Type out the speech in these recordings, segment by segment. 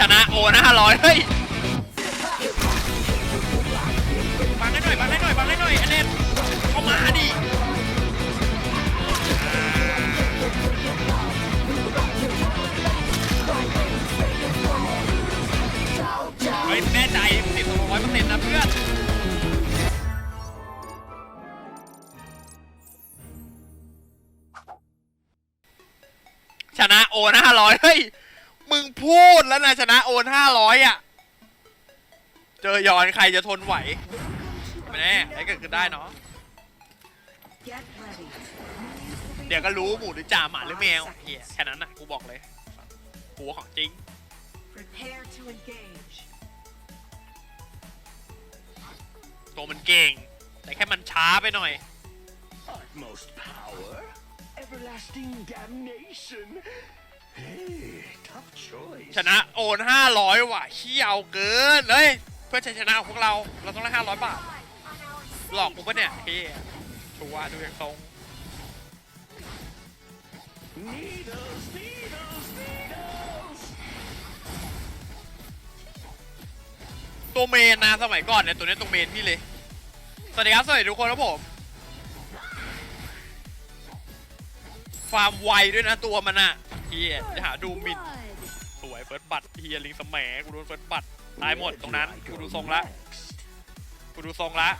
ชนะโอนห้าร้อยเฮ้ยบังให้หน่อยบังให้หน่อยบังให้หน่อยอันเนนเข้ามาดิเฮ้ยแน่ใจติดร้อยเปอร์เซ็นต์นะเพื่อนชนะโอนห้าร้อยเฮ้ย มึงพูดแล้วนะชนะโอนห้าร้อยอะ เจอยอนใครจะทนไหวไม่แน่ไอ้เกิดขึ้นได้เนาะ เดี๋ยวก็รู้หมูหรือจ่าหมาหรือแมวเฮียแค่นั้นนะกูบอกเลยกูของจริง ตัวมันเก่ง แต่แค่มันช้าไปหน่อย Utmost power, everlasting damnation. ชนะโอนห้าร้อยว่ะเขี้ยวเกินเลยเพื่อชัยชนะของพวกเราเราต้องได้ห้าร้อยบาทหลอกกูปะเนี่ยเฮียชัวดูอย่างตรงตัวเมนนะสมัยก่อนเนี่ยตัวนี้ตัวเมนพี่เลย สวัสดีครับสวัสดีทุกคนครับผมฟาร์มไวด้วยนะตัวมันอะ เฮียจะหาดูหมินสวยเฟิร์สบัตเฮียลิงสแหมกูโดนเฟิร์สบัตตายหมดตรงนั้นกูดูทรงละกูดูทรงละ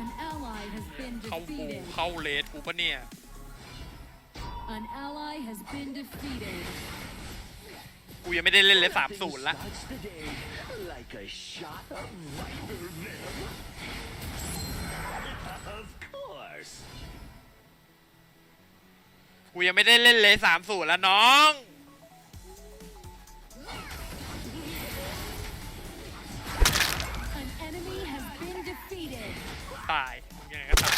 An ally has been เข้ากู defeated. เข้าเลสกูปะเนี่ย An ally has been defeated. กูยังไม่ได้เล่นเลยสามศูนย์ละ กูยังไม่ได้เล่นเลยสามศูนย์แล้วน้อง An enemy has been defeated. ตายยังไงก็ตาย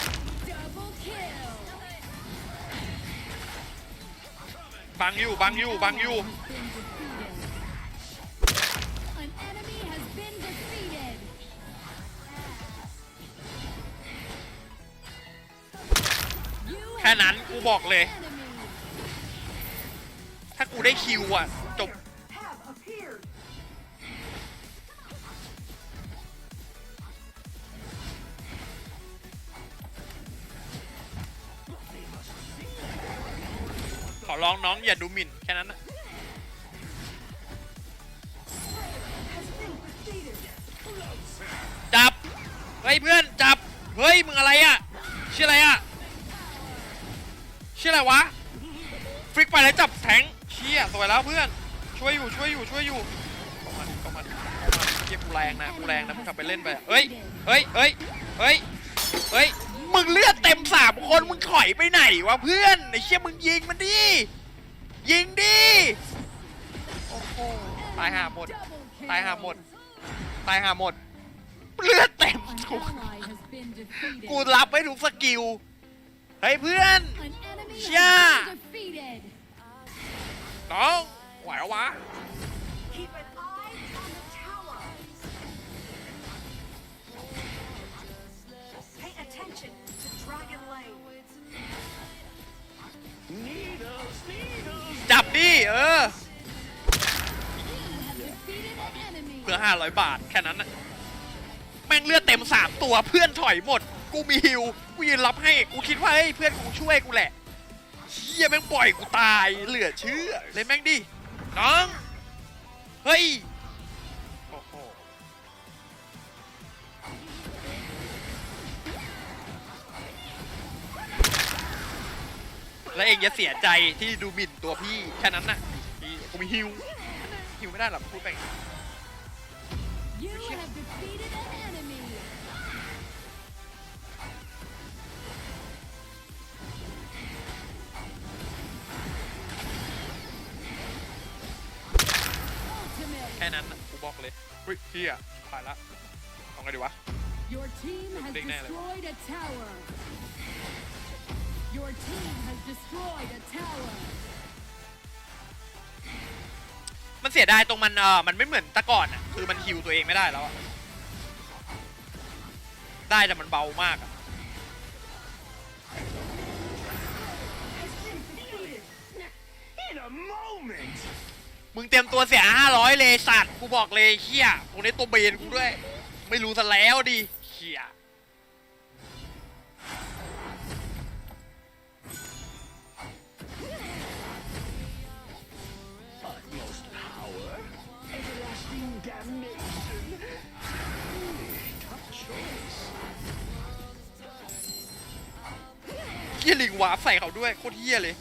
Double kill. บังอยู่บังอยู่บังอยู่ An ค่นั้นกูบอกเลย ถ้ากูได้คิวอะ จบ ขอร้องน้องอย่าดูหมิ่นแค่นั้นนะ อยู่ช่วยอยู่เข้ามาดิเข้ามาดิเข้ามาดิเชี่ยกูแรงนะกูแรงนะมึงทำไปเล่นไปอะเฮ้ยเฮ้ยเฮ้ยเฮ้ยเฮ้ยมึงเลือดเต็มสามคนมึงถอยไปไหนวะเพื่อนไอ้เชี่ยมึงยิงมันดิยิงดิโอ้โหตายห่าหมด Double kill. ตายห่าหมดตายห่าหมดเลือดเต็ม An กู ally has been defeated. กูรับไม่ทุกสกิลเฮ้ยเพื่อน An enemy has Yeah. been defeated. น้องไหวแล้ววะ ดิเออ Have defeated an enemy. เพื่อ500บาทแค่นั้นนะแม่งเลือดเต็ม3ตัวเพื่อนถอยหมด กูมีฮิวกูยืนรับให้กูคิดว่าเฮ้ยเพื่อนกูช่วยกูแหละเชี่ยแม่งปล่อยกูตายเหลือเชื่อเลยแม่งดิน้องเฮ้ย แล้วเองจะเสียใจที่ดูหมิ่นตัวพี่แค่นั้นน่ะพี่กูมีฮิวฮิวไม่ได้หรอกพูดไปอย่างนี้ You have defeated an enemy. แค่นั้นน่ะกูบอกเลยเฮ้ยพี่อะตายละเอาไงดีวะ Your team has Big name. destroyed a tower. Your team has destroyed a tower. มันเสียดายตรงมันเออมันไม่เหมือนตะก่อนอะคือมันฮิวตัวเองไม่ได้แล้วอะได้แต่มันเบามากอะมึงเตรียมตัวเสียห้าร้อยเลยสัตว์กูบอกเลยเฮียพวกนี้ตัวเบนกูด้วย ไม่รู้ซะแล้วดิเฮีย เฮียลิงวาร์ปใส่เขาด้วยโคตรเฮียเลย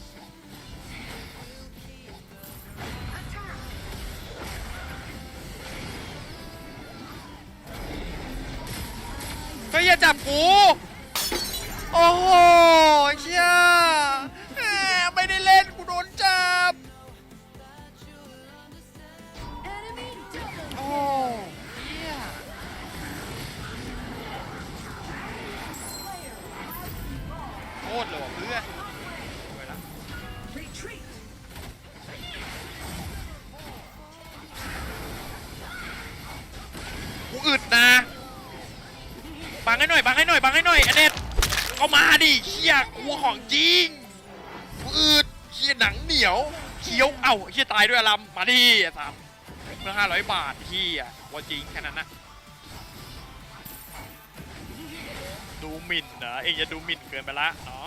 ก็มาดิเฮียกลัวของจริงอืดเฮียหนังเหนียวเคี้ยวเอ้าเฮียตายด้วยอะลำมาดิสามเพื่อห้าร้อยบาทเฮียว่าจริงแค่นั้นนะดูหมิ่นนะเองจะดูหมิ่นเกินไปละเนาะ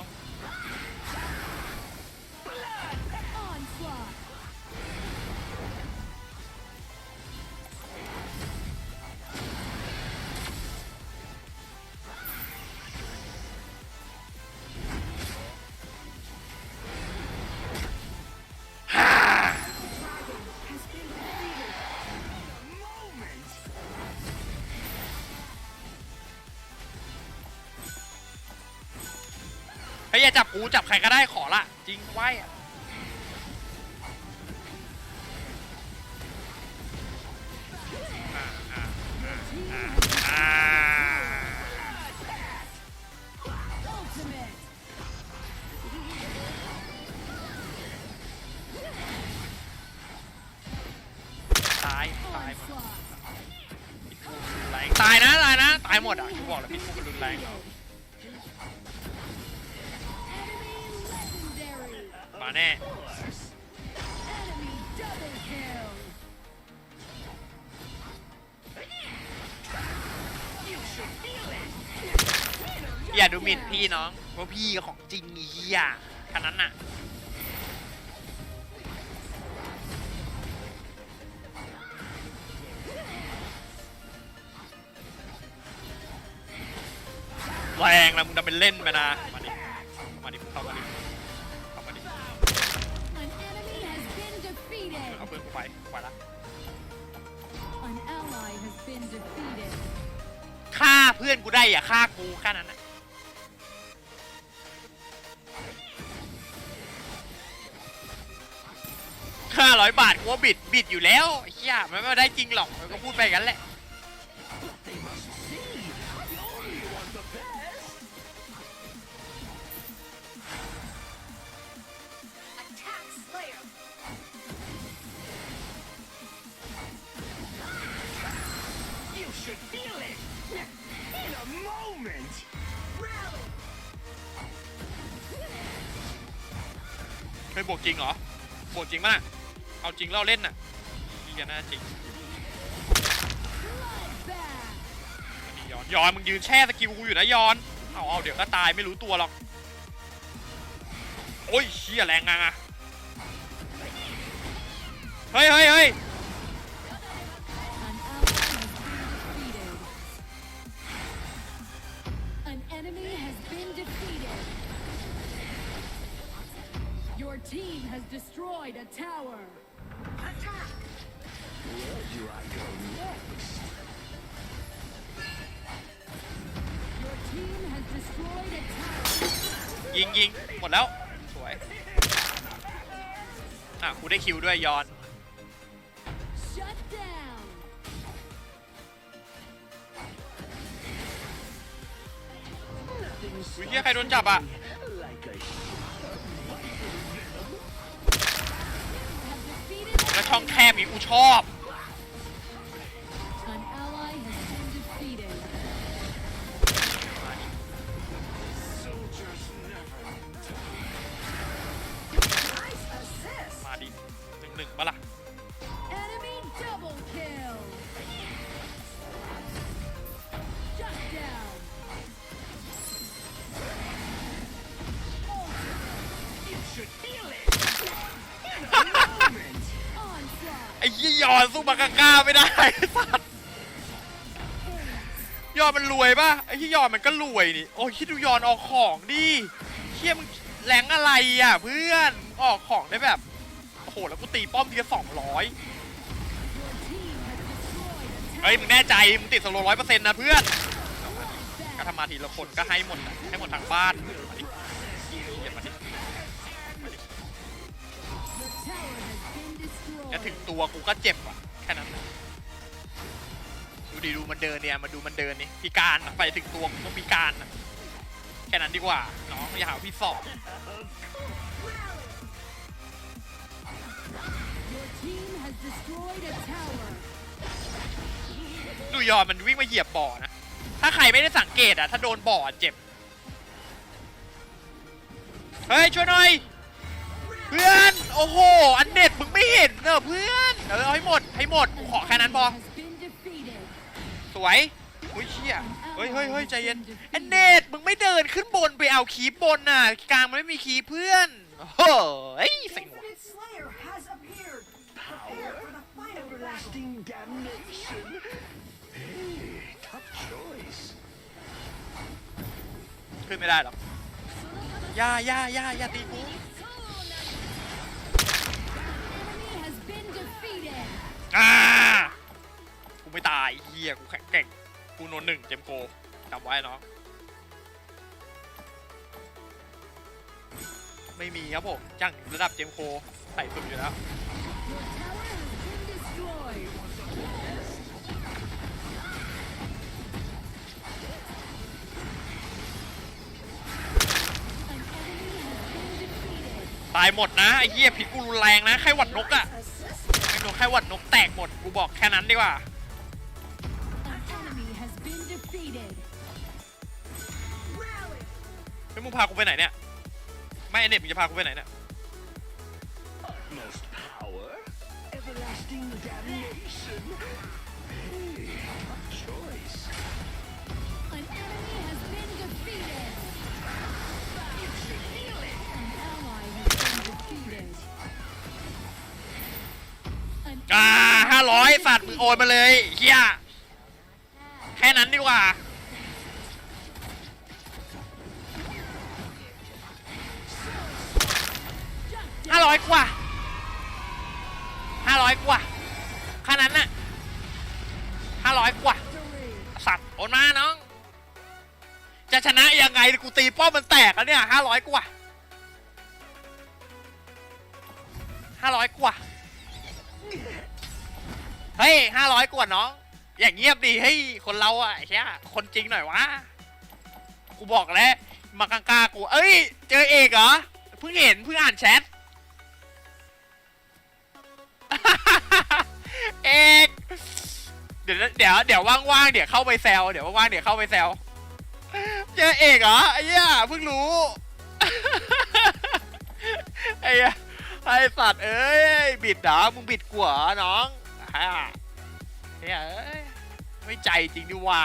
อย่าจับกูจับใครก็ได้ขอละจริงไว้อะอ่าอ่าอ่าอ่า Ultimate. ตายตายหมดตายนะตายนะตายหมดอะกูบอกแล้วพี่กูมันรุนแรงแล้ว อย่าดูหมิ่นพี่น้องเพราะพี่ของจริงเฮียขนาดนั้นน่ะแรงนะมึงทำเป็นเล่นไปนะ มาดิมาดิเข้ามาดิเข้ามาดิ An enemy has been defeated. เอาเพื่อนกูไปไปละ An ally has been defeated. ฆ่าเพื่อนกูได้อย่าฆ่ากูแค่นั้นนะ ห้าร้อยบาทกูว่าบิดบิดอยู่แล้วเฮียมันไม่ได้จริงหรอกมันก็พูดไปกันแหละเคยบวกจริงเหรอบวกจริงป่ะน่ะ เอาจริงเล่าเล่นน่ะนี่กันน่าจริงนี่ย้อนย้อนมึงยืนแช่สกิลกูอยู่นะย้อนเอาเอาเดี๋ยวก็ตายไม่รู้ตัวหรอกโอ้ยเชี่ยแรงงังอะเฮ้ยเฮ้ยเฮ้ย team has destroyed a tower. Attack. Where do I go next? Your team has destroyed a tower. ยิงยิงหมดแล้ว สวย อะกูได้คิวด้วยย้อน Shut down. อุ้ยเฮียใครโดนจับอะ Like a ชอบ อ้ยี่ยอนสู้มากาก้าไม่ได้สัตว์ยอนมันรวยปะไอ้ยี่ยอนมันก็รวยนี่โอ้ยคิดดูยอนออกของดิเฮียมึงแรงอะไรอะเพื่อนออกของได้แบบโอ้โหแล้วกูตีป้อมทีละสองร้อยเฮ้ยมึงแน่ใจมึงติดสโลร้อยเปอร์เซ็นต์นะเพื่อนก็ทำมาทีละคนก็ให้หมดให้หมดทางบ้าน จะ destroyed. ถึงตัวกูก็เจ็บอะแค่นั้นนะดูดิดูมันเดินเนี่ยมาดูมันเดินนี่พิการอะไปถึงตัวกูก็พิการอะแค่นั้นดีกว่าน้องอย่าหาว่าพี่สอบ Your team has destroyed a tower. ดูยอนมันวิ่งมาเหยียบบ่อนะ ถ้าใครไม่ได้สังเกตอะ ถ้าโดนบ่อเจ็บ เฮ้ย ช่วยหน่อย เพื่อน โอ้โห อันเน็ตมึงไม่เห็นเนอะเพื่อน เออเอาให้หมด ให้หมดกูขอแค่นั้นพอสวยอุ้ยเชี่ยเฮ้ยเฮ้ยเฮ้ยใจเย็นอันเนตมึงไม่เดินขึ้นบนไปเอาคีบบนน่ะ กลางมันไม่มีคีบเพื่อนเฮ้ยเสิงว่ะ Infinite Slayer has appeared. Prepare for the final battle. Everlasting damnation. Hey, tough choice. ขึ้นไม่ได้หรอกย่าย่าย่าย่าตีกู Enemy has been defeated. อ่ากูไม่ตายเฮียกูแข็งเก่งกูโนนหนึ่งเจมโกจำไว้เนาะไม่มีครับผมจังระดับเจมโคใส่สุดอยู่แล้วตายหมดนะไอ้เหี้ยผิดกูรุนแรงนะไข้หวัดนกอะ ไอ้นกไข้หวัดนกแตกหมด กูบอกแค่นั้นดีกว่า An enemy has been defeated. Rally. เฮ้ยมึงพากูไปไหนเนี่ย ไม่ไอเน็ตมึงจะพากูไปไหนเนี่ย Utmost power. Everlasting damnation. อ่าห้าร้อยสัตว์มึงโอนมาเลยเฮียแค่นั้นดีกว่า ห้าร้อยกว่า ห้าร้อยกว่าแค่นั้นน่ะห้าร้อยกว่า สัตว์โอนมาน้อง จะชนะยังไงกูตีป้อมมันแตกแล้วเนี่ยห้าร้อยกว่าห้าร้อยกว่า เฮ้ยห้าร้อยกว่าน้อง อย่างเงียบดีเฮ้ยคนเราอะไอ้เชี่คนจริงหน่อยวะ กูบอกแล้วมากล้าๆกู เอ้ย เจอเอกเหรอ เพิ่งเห็นเพิ่งอ่านแชท เอกเดี๋ยวเดี๋ยวเดี๋ยวว่างๆเดี๋ยวเข้าไปแซวเดี๋ยวว่างๆเดี๋ยวเข้าไปแซวเจอเอกเหรอไอ้เหี้ยเพิ่งรู้ไอ้ไอ้สัตว์เอ้ยบิดเหรอมึงบิดกูเหรอน้อง ฮ่าเฮ้ยเอ้ยไม่ใจจริงดีว่า